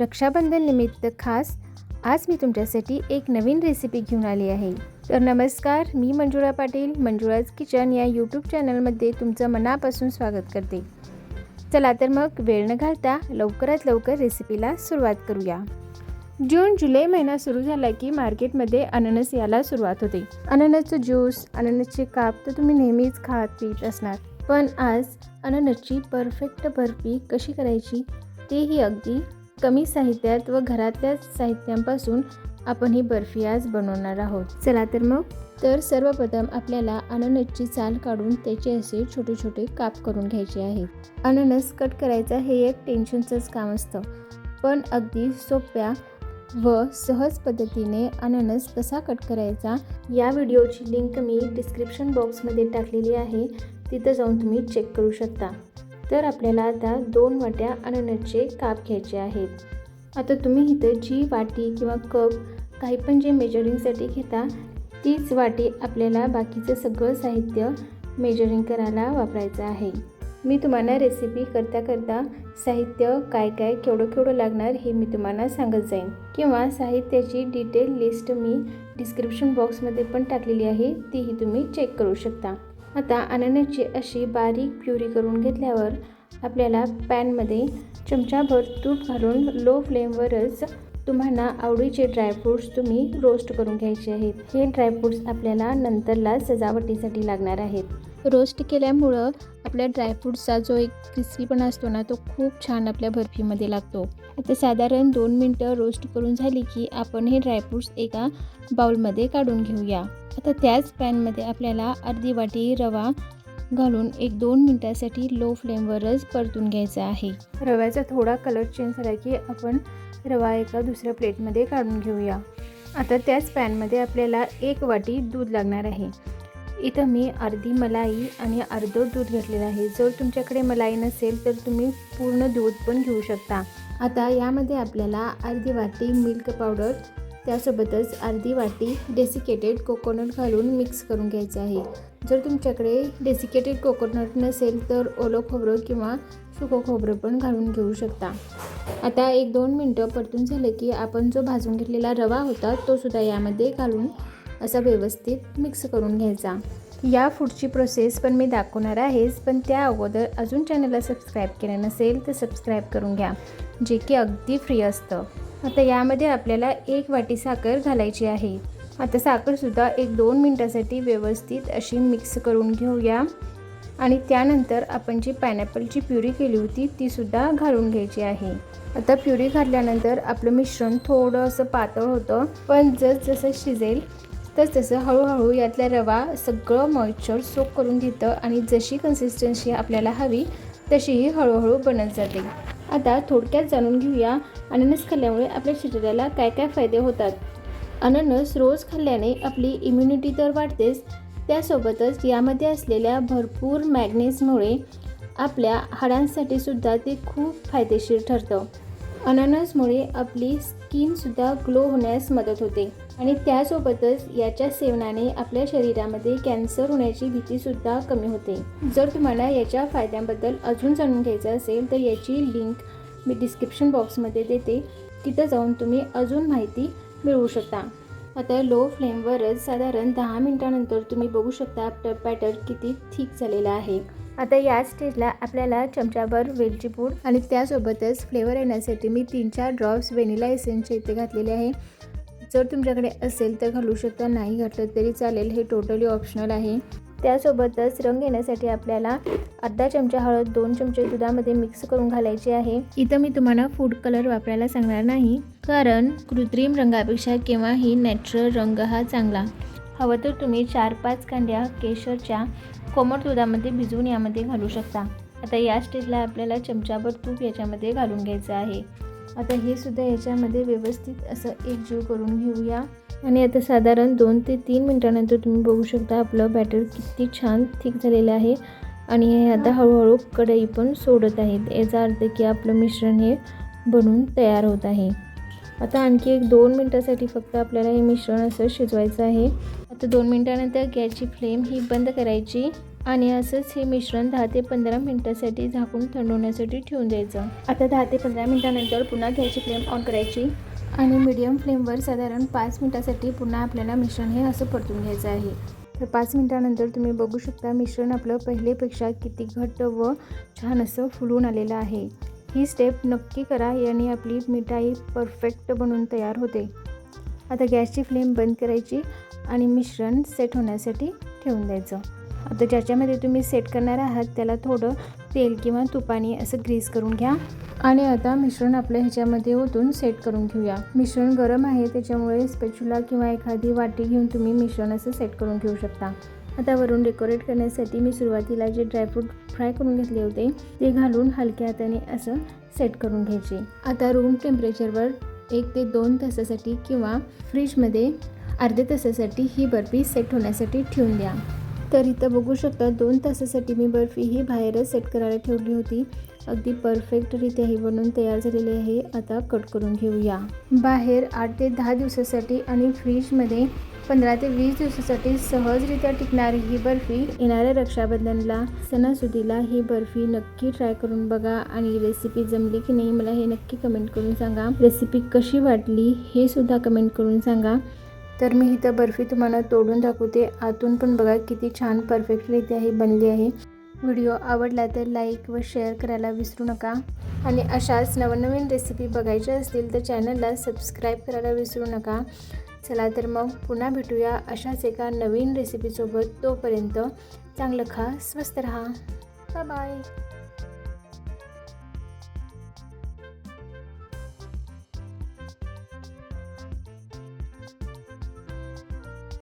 रक्षाबंधन निमित्त खास आज मी तुमच्यासाठी एक नवीन रेसिपी घेऊन आली आहे. तर नमस्कार मी मंजुळा पाटील मंजुळाज किचन या यूट्यूब चॅनलमध्ये तुमचं मनापासून स्वागत करते. चला तर मग वेळ न घालता लवकरात लवकर रेसिपीला सुरुवात करूया. जून जुलै महिना सुरू झाला की मार्केटमध्ये अननस यायला सुरुवात होते. अननसचं ज्यूस अननसचे काप तर तुम्ही नेहमीच खात पीत असणार. पण आज अननसची परफेक्ट बर्फी कशी करायची तेही अगदी कमी साहित्यात व घरातल्या साहित्यांपासून आपण ही बर्फी आज बनवणार आहोत. चला तर मग. तर सर्वप्रथम आपल्याला अननसची चाल काढून त्याचे असे छोटे छोटे काप करून घ्यायचे आहेत. अननस कट करायचा हे एक टेन्शनचंच काम असतं. पण अगदी सोप्या व सहज पद्धतीने अननस कसा कट करायचा या व्हिडिओची लिंक मी डिस्क्रिप्शन बॉक्समध्ये टाकलेली आहे. तिथं जाऊन तुम्ही चेक करू शकता. तर आपल्याला आता दोन वाट्या अननसचे काप घ्यायचे आहेत. आता तुम्ही इथं जी वाटी किंवा कप काही पण जे मेजरिंगसाठी घेता तीच वाटी आपल्याला बाकीचं सगळं साहित्य मेजरिंग करायला वापरायचं आहे. मी तुम्हाला रेसिपी करता करता साहित्य काय काय केवढं केवढं लागणार हे मी तुम्हाला सांगत जाईन. किंवा साहित्याची डिटेल लिस्ट मी डिस्क्रिप्शन बॉक्समध्ये पण टाकलेली आहे तीही तुम्ही चेक करू शकता. आता अननसची अशी बारीक प्युरी करून घेतल्यावर आपल्याला पॅनमध्ये चमचाभर तूप घालून लो फ्लेमवरच तुम्हाला आवडीचे ड्रायफ्रूट्स तुम्ही रोस्ट करून घ्यायचे आहेत. हे ड्रायफ्रूट्स आपल्याला नंतरला सजावटीसाठी लागणार आहेत. रोस्ट केल्यामुळं आपल्या ड्रायफ्रूट्सचा जो एक क्रिस्पीपणा असतो ना तो खूप छान आपल्या बर्फीमध्ये लागतो. आता साधारण दोन मिनटं रोस्ट करून झाली की आपण हे ड्रायफ्रूट्स एका बाउलमध्ये काढून घेऊया. आता त्याच पॅनमध्ये आपल्याला अर्धी वाटी रवा घालून एक दोन मिनटासाठी लो फ्लेमवरच परतून घ्यायचा आहे. रव्याचा थोडा कलर चेंज झाला की आपण रवा एका दुसऱ्या प्लेटमध्ये काढून घेऊया. आता त्याच पॅनमध्ये आपल्याला एक वाटी दूध लागणार आहे. इथं मी अर्धी मलाई आणि अर्धं दूध घेतलेलं आहे. जर तुमच्याकडे मलाई नसेल तर तुम्ही पूर्ण दूध पण घेऊ शकता. आता यामध्ये आपल्याला अर्धी वाटी मिल्क पावडर त्यासोबतच अर्धी वाटी डेसिकेटेड कोकोनट घालून मिक्स करून घ्यायचं आहे. जर तुमच्याकडे डेसिकेटेड कोकोनट नसेल तर ओलं खोबरं किंवा सुकं खोबरं पण घालून घेऊ शकता. आता एक दोन मिनटं परतून झालं की आपण जो भाजून घेतलेला रवा होता तो सुद्धा यामध्ये घालून असा व्यवस्थित मिक्स करून घ्यायचा. या फूडची प्रोसेस पण मी दाखवणार आहेच पण त्या अगोदर अजून चॅनलला सबस्क्राईब केलं नसेल तर सबस्क्राईब करून घ्या जे की अगदी फ्री असतं. आता यामध्ये आपल्याला एक वाटी साखर घालायची आहे. आता साखरसुद्धा एक दोन मिनटासाठी व्यवस्थित अशी मिक्स करून घेऊया. आणि त्यानंतर आपण जी पायनॅपलची प्युरी केली होती तीसुद्धा घालून घ्यायची आहे. आता प्युरी घातल्यानंतर आपलं मिश्रण थोडं असं पातळ होतं पण जसजसं शिजेल तर तसं हळूहळू यातला रवा सगळं मॉइश्चर सोक करून घेतं आणि जशी कन्सिस्टन्सी आपल्याला हवी तशीही हळूहळू बनत जाते. आता थोडक्यात जाणून घेऊया अननस खाल्ल्यामुळे आपल्या शरीराला काय काय फायदे होतात. अननस रोज खाल्ल्याने आपली इम्युनिटी तर वाढतेच त्यासोबतच यामध्ये असलेल्या भरपूर मॅग्नेसमुळे आपल्या हाडांसाठी सुद्धा ते खूप फायदेशीर ठरतं. अननसमुळे आपली स्किनसुद्धा ग्लो होण्यास मदत होते. आणि त्यासोबतच याच्या सेवनाने आपल्या शरीरामध्ये कॅन्सर होण्याची भीतीसुद्धा कमी होते. जर तुम्हाला याच्या फायद्यांबद्दल अजून जाणून घ्यायचं असेल तर याची लिंक मी डिस्क्रिप्शन बॉक्समध्ये देते. तिथं जाऊन तुम्ही अजून माहिती मिळवू शकता. आता लो फ्लेमवरच साधारण दहा मिनटानंतर तुम्ही बघू शकता आपलं बॅटर किती थिक झालेला आहे. आता या स्टेजला आपल्याला चमच्याभर वेलची पूड आणि त्यासोबतच फ्लेवर येण्यासाठी मी तीन चार ड्रॉप्स व्हेनिला एसेन्सचे इथे घातलेले आहे. जर तुमच्याकडे असेल तर घालू शकता नाही घातलं तरी चालेल. हे टोटली ऑप्शनल आहे. त्यासोबतच रंग येण्यासाठी आपल्याला अर्धा चमचा हळद दोन चमचे दुधामध्ये मिक्स करून घालायचे आहे. इथं मी तुम्हाला फूड कलर वापरायला सांगणार नाही कारण कृत्रिम रंगापेक्षा केव्हाही नॅचरल रंग हा चांगला. हवं तर तुम्ही चार पाच कांड्या केशरच्या कोमट दुधामध्ये भिजवून यामध्ये घालू शकता. आता या स्टेजला आपल्याला चमचाभर तूप याच्यामध्ये घालून घ्यायचं आहे. आता हे सुद्धा याच्यामध्ये व्यवस्थित असं एकजीव करून घेऊया. आणि आता साधारण दोन ते तीन मिनटानंतर तुम्ही बघू शकता आपलं बॅटर किती छान थिक झालेलं आहे. आणि हे आता हळूहळू कढई पण सोडत आहेत. याचा अर्थ की आपलं मिश्रण हे बनून तयार होत आहे. आता आणखी एक दोन मिनटासाठी फक्त आपल्याला हे मिश्रण असं शिजवायचं आहे. आता दोन मिनटानंतर गॅसची फ्लेम ही बंद करायची. आणि असंच हे मिश्रण दहा ते पंधरा मिनटासाठी झाकून थंड होण्यासाठी ठेवून द्यायचं. आता दहा ते पंधरा मिनटानंतर पुन्हा गॅसची फ्लेम ऑन करायची. आणि मीडियम फ्लेमवर साधारण पाच मिनटासाठी पुन्हा आपल्याला मिश्रण हे असं परतून घ्यायचं आहे. तर पाच मिनटानंतर तुम्ही बघू शकता मिश्रण आपलं पहिलेपेक्षा किती घट्ट व छान असं फुलून आलेलं आहे. ही स्टेप नक्की करा याने आपली मिठाई परफेक्ट बनून तयार होते. आता गॅसची फ्लेम बंद करायची आणि मिश्रण सेट होण्यासाठी ठेवून द्यायचं. आता ज्याच्यामध्ये तुम्ही सेट करणार आहात त्याला थोडं तेल किंवा तुपाने असं ग्रीस करून घ्या. आणि आता मिश्रण आपल्या ह्याच्यामध्ये ओतून सेट करून घेऊया. मिश्रण गरम आहे त्याच्यामुळे स्पेच्युला किंवा एखादी वाटी घेऊन तुम्ही मिश्रण असं सेट करून घेऊ शकता. आता वरून डेकोरेट करण्यासाठी मी सुरुवातीला जे ड्रायफ्रूट फ्राय करून घेतले होते ते घालून हलक्या हाताने असं सेट करून घ्यायचे. आता रूम टेम्परेचरवर एक ते दोन तासासाठी किंवा फ्रीजमध्ये अर्ध्या तासासाठी ही बर्फी सेट होण्यासाठी ठेवून द्या. तर इथं बघू शकता दोन तासासाठी मी बर्फी ही बाहेरच सेट करायला ठेवली होती. अगदी परफेक्टरित्या ही बनवून तयार झालेली आहे. आता कट करून घेऊया. बाहेर आठ ते दहा दिवसासाठी आणि फ्रीजमध्ये पंधरा ते वीस दिवसासाठी सहजरित्या टिकणारी ही बर्फी येणाऱ्या रक्षाबंधनला सणासुदीला ही बर्फी नक्की ट्राय करून बघा. आणि रेसिपी जमली की नाही मला हे नक्की कमेंट करून सांगा. रेसिपी कशी वाटली हे सुद्धा कमेंट करून सांगा. तर मी इथं बर्फी तुम्हाला तोडून दाखवते. आतून पण बघा किती छान परफेक्टरीत्या ही बनली आहे. व्हिडिओ आवडला तर लाईक व शेअर करायला विसरू नका. आणि अशाच नवनवीन रेसिपी बघायच्या असतील तर चॅनलला सबस्क्राईब करायला विसरू नका. चला तर मग पुन्हा भेटूया अशाच एका नवीन रेसिपीसोबत तोपर्यंत चांगलं खा स्वस्त रहा. Bye bye